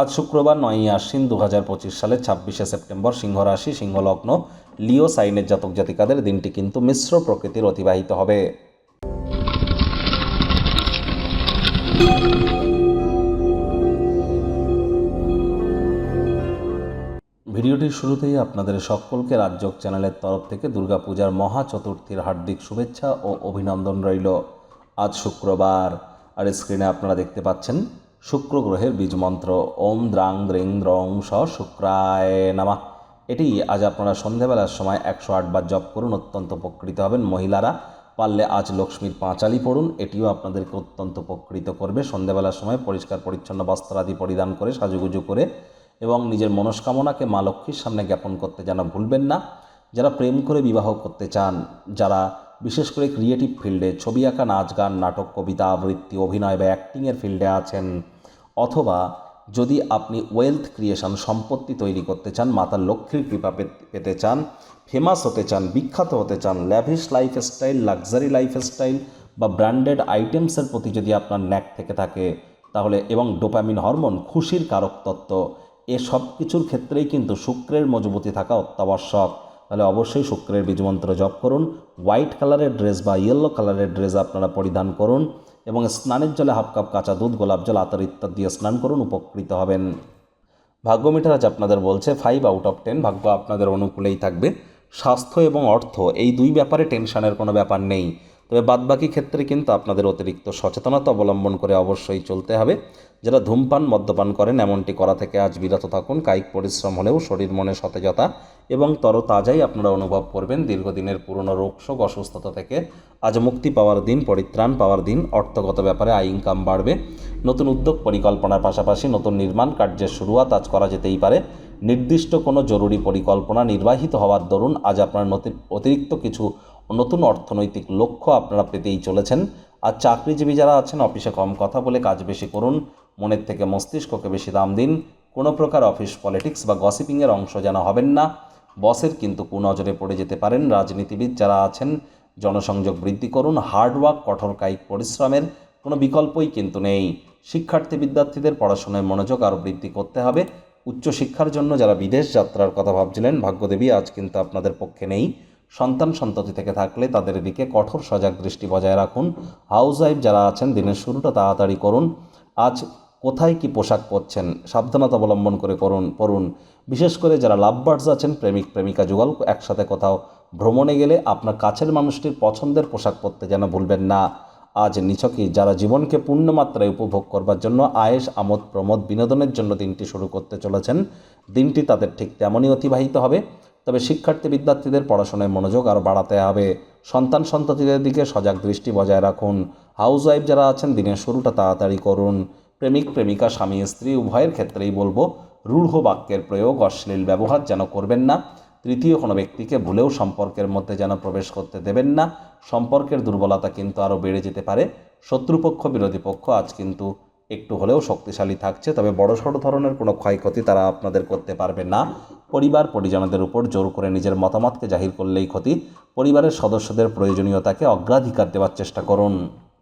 আজ শুক্রবার নয়ই আশ্বিন দু হাজার পঁচিশ সালের ছাব্বিশে সেপ্টেম্বর সিংহ রাশি সিংহলগ্ন লিও সাইনের জাতক জাতিকাদের দিনটি কিন্তু মিশ্র প্রকৃতির অতিবাহিত হবে। ভিডিওটির শুরুতেই আপনাদের সকলকে রাজ্যক চ্যানেলের তরফ থেকে দুর্গাপূজার মহা চতুর্থীর হার্দিক শুভেচ্ছা ও অভিনন্দন রইল। আজ শুক্রবার, আর স্ক্রিনে আপনারা দেখতে পাচ্ছেন শুক্র গ্রহের বীজ মন্ত্র ওম দ্রাং দ্রিং দ্রং স শুক্রায় নামা। এটি আজ আপনারা সন্ধেবেলার সময় একশো আটবার জপ করুন, অত্যন্ত উপকৃত হবেন। মহিলারা পারলে আজ লক্ষ্মীর পাঁচালি পড়ুন, এটিও আপনাদেরকে অত্যন্ত উপকৃত করবে। সন্ধেবেলার সময় পরিষ্কার পরিচ্ছন্ন বস্ত্রাদি পরিধান করে, সাজুগুজু করে এবং নিজের মনস্কামনাকে মা লক্ষ্মীর সামনে জ্ঞাপন করতে যেন ভুলবেন না। যারা প্রেম করে বিবাহ করতে চান, যারা বিশেষ করে ক্রিয়েটিভ ফিল্ডে ছবি আঁকা, নাচ গান, নাটক, কবিতা, আবৃত্তি, অভিনয় বা অ্যাক্টিংয়ের ফিল্ডে আছেন। অথবা যদি আপনি ওয়েলথ ক্রিয়েশন সম্পত্তি তৈরি করতে চান, মাতার লক্ষ্মীর কৃপা পেতে চান ফেমাস হতে চান, বিখ্যাত হতে চান ল্যাভিশ লাইফস্টাইল লাক্সারি লাইফস্টাইল বা ব্র্যান্ডেড আইটেমসের প্রতি যদি আপনার ন্যাক থেকে থাকে, তাহলে এবং ডোপামিন হরমোন খুশির কারক তত্ত্ব, এ সব কিছুর ক্ষেত্রেই কিন্তু শুক্রের মজবুতি থাকা অত্যাবশ্যক। তাহলে অবশ্যই শুক্রের বীজমন্ত্র জপ করুন। হোয়াইট কালারের ড্রেস বা ইয়েলো কালারের ড্রেস আপনারা পরিধান করুন এবং স্নানের জলে হাফ কাপ কাঁচা দুধ, গোলাপ জল, আতর ইত্যাদি দিয়ে স্নান করুন, উপকৃত হবেন। ভাগ্য মিটার আজ আপনাদের বলছে ফাইভ আউট অফ টেন ভাগ্য আপনাদের অনুকূলেই থাকবে। স্বাস্থ্য এবং অর্থ, এই দুই ব্যাপারে টেনশনের কোনো ব্যাপার নেই। তবে বাদবাকি ক্ষেত্রে কিন্তু আপনাদের অতিরিক্ত সচেতনতা অবলম্বন করে অবশ্যই চলতে হবে। যারা ধূমপান, মদ্যপান করেন, এমনটি করা থেকে আজ বিরত থাকুন। কায়িক পরিশ্রম হলেও শরীর মনে সতেজতা এবং তরতাজাই আপনারা অনুভব করবেন দীর্ঘদিনের পুরনো রোগশোক অসুস্থতা থেকে। আজ মুক্তি পাওয়ার দিন, পরিত্রাণ পাওয়ার দিন, অর্থগত ব্যাপারে আয় ইনকাম বাড়বে। নতুন উদ্যোগ পরিকল্পনার পাশাপাশি নতুন নির্মাণ কার্যের শুরুয়াত আজ করা যেতেই পারে। নির্দিষ্ট কোনো জরুরি পরিকল্পনা নির্বাহিত হওয়ার দরুন আজ আপনার অতিরিক্ত কিছু নতুন অর্থনৈতিক লক্ষ্য আপনারা পেতেই চলেছেন। আর চাকরিজীবী যারা আছেন, অফিসে কম কথা বলে কাজ বেশি করুন। মনের থেকে মস্তিষ্ককে বেশি দাম দিন। কোনো প্রকার অফিস পলিটিক্স বা গসিপিংয়ের অংশ যেন হবেন না। বসের কিন্তু কুনজরে পড়ে যেতে পারেন রাজনীতিবিদ যারা আছেন। জনসংযোগ বৃদ্ধি করুন হার্ডওয়ার্ক কঠোর কায়িক পরিশ্রমের কোনো বিকল্পই কিন্তু নেই। শিক্ষার্থী বিদ্যার্থীদের পড়াশোনায় মনোযোগ আরও বৃদ্ধি করতে হবে। উচ্চশিক্ষার জন্য যারা বিদেশ যাত্রার কথা ভাবছিলেন, ভাগ্যদেবী আজ কিন্তু আপনাদের পক্ষে নেই। সন্তান সন্ততি থেকে থাকলে তাদের দিকে কঠোর সজাগ দৃষ্টি বজায় রাখুন। হাউস ওয়াইফ যারা আছেন, দিনের শুরুটা তাড়াতাড়ি করুন। আজ কোথায় কি পোশাক পরছেন, সাবধানতা অবলম্বন করে করুন পড়ুন। বিশেষ করে যারা লাভ বার্ডস আছেন, প্রেমিক, প্রেমিকা যুগল, একসাথে কোথাও ভ্রমণে গেলে আপনার কাছের মানুষটির পছন্দের পোশাক পরতে যেন ভুলবেন না। আজ নিছকই যারা জীবনকে পূর্ণমাত্রায় উপভোগ করবার জন্য আয়েস আমোদ, প্রমোদ বিনোদনের জন্য দিনটি শুরু করতে চলেছেন, দিনটি তাদের ঠিক তেমনই অতিবাহিত হবে। তবে শিক্ষার্থী বিদ্যার্থীদের পড়াশোনায় মনোযোগ আরও বাড়াতে হবে। সন্তান সন্ততিদের দিকে সজাগ দৃষ্টি বজায় রাখুন। হাউস ওয়াইফ যারা আছেন, দিনের শুরুটা তাড়াতাড়ি করুন। প্রেমিক, প্রেমিকা, স্বামী, স্ত্রী, উভয়ের ক্ষেত্রেই বলব, রূঢ় বাক্যের প্রয়োগ, অশ্লীল ব্যবহার যেন করবেন না। তৃতীয়, কোনো ব্যক্তিকে ভুলেও সম্পর্কের মধ্যে যেন প্রবেশ করতে দেবেন না। সম্পর্কের দুর্বলতা কিন্তু আরও বেড়ে যেতে পারে। শত্রুপক্ষ, বিরোধী পক্ষ আজ কিন্তু একটু হলেও শক্তিশালী থাকছে, তবে বড়সড় ধরনের কোনো ক্ষয়ক্ষতি তারা আপনাদের করতে পারবে না। পরিবার পরিজনদের উপর জোর করে নিজের মতামতকে জাহির করলেই ক্ষতি। পরিবারের সদস্যদের প্রয়োজনীয়তাকে অগ্রাধিকার দেওয়ার চেষ্টা করুন।